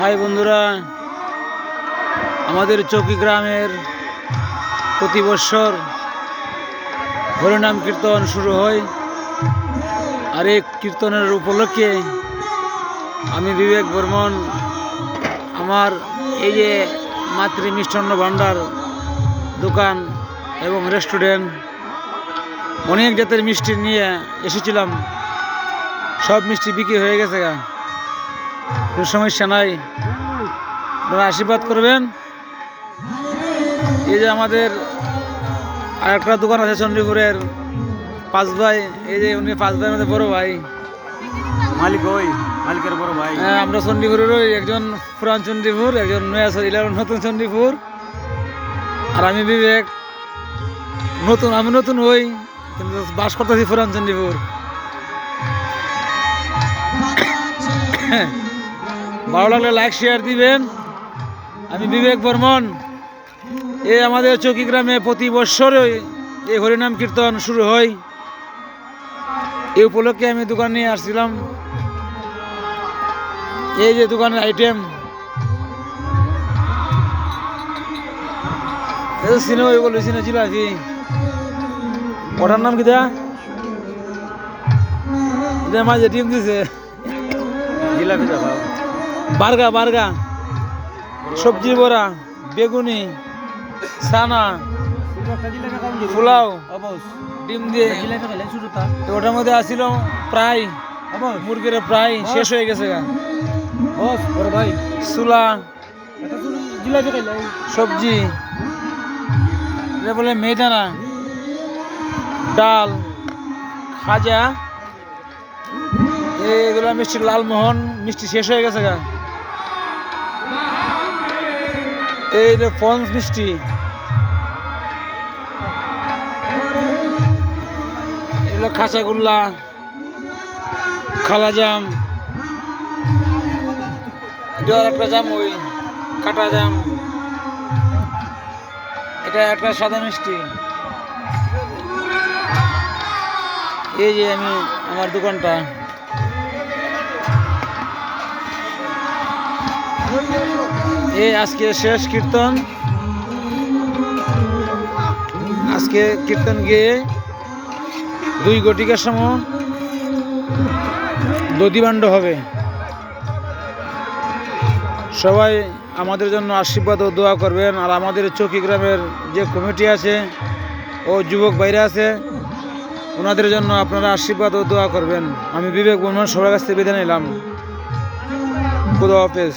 High বন্ধুরা, আমাদের চৌকি গ্রামের প্রতি বৎসর হরিনাম কীর্তন শুরু হয়। আর এই কীর্তনের উপলক্ষে আমি বিবেক বর্মন, আমার এই যে মাতৃ মিষ্টান্ন ভাণ্ডার দোকান এবং রেস্টুরেন্ট, অনেক জাতের মিষ্টি নিয়ে এসেছিলাম। সব মিষ্টি বিক্রি হয়ে গেছে গা। কোনো সমস্যা নাই আপনারা আশীর্বাদ করবেন। এই যে আমাদের আর একটা দোকান আছে চণ্ডীপুরের পাঁচ ভাই এই যে উনি পাঁচ ভাইয়ের মধ্যে বড় ভাই। মালিক ওই মালিকের বড় ভাই। হ্যাঁ, আমরা চণ্ডীপুরের ওই একজন পুরান চণ্ডীপুর একজন নয়া ইলেভেন নতুন চণ্ডীপুর আর আমি বিবেক। নতুন আমি নতুন হই কিন্তু বাস করতেছি পুরান চণ্ডীপুর ভালো লাগলে লাইক শেয়ার দিবেন। আমি বিবেক বর্মন। এই আমাদের চৌকি গ্রামে প্রতি বৎসরে এই হরিনাম কীর্তন শুরু হয়। এই উপলক্ষে আমি দোকান আসছিলাম। এই যে দোকানের আইটেম সিনে ওইগুলো সিনে জিলাপি ওটার নাম কিটা এটা মাঝে ডিম দিছে। জিলাপি বার্গা বার্গা। সবজি বড়া, বেগুনি সানা পোলাও, ডিম দিয়ে। ওটার মধ্যে আসছিল প্রায়, মুরগির প্রায় শেষ হয়ে গেছে ভাই চুলা, সবজি বলে মেদানা ডাল, খাজা, এগুলো মিষ্টি লালমোহন, মিষ্টি শেষ হয়ে গেছে গা। এই যে পঞ্চ মিষ্টি। এগুলো খাঁচাগোল্লা খালা জাম এটা একটা জাম ওই কাটা জাম। এটা একটা সাদা মিষ্টি। এই যে আমি, আমার দোকানটা। এই আজকে শেষ কীর্তন। আজকে কীর্তন গিয়ে দুই গটিকার সময় দধিবাণ্ড হবে। সবাই আমাদের জন্য আশীর্বাদ ও দোয়া করবেন। আর আমাদের চৌকি গ্রামের যে কমিটি আছে ও যুবক বাইরে আছে, ওনাদের জন্য আপনারা আশীর্বাদ ও দোয়া করবেন। আমি বিবেক বর্মন সবার কাছ থেকে বেঁধে নিলাম। খুদা হাফেজ।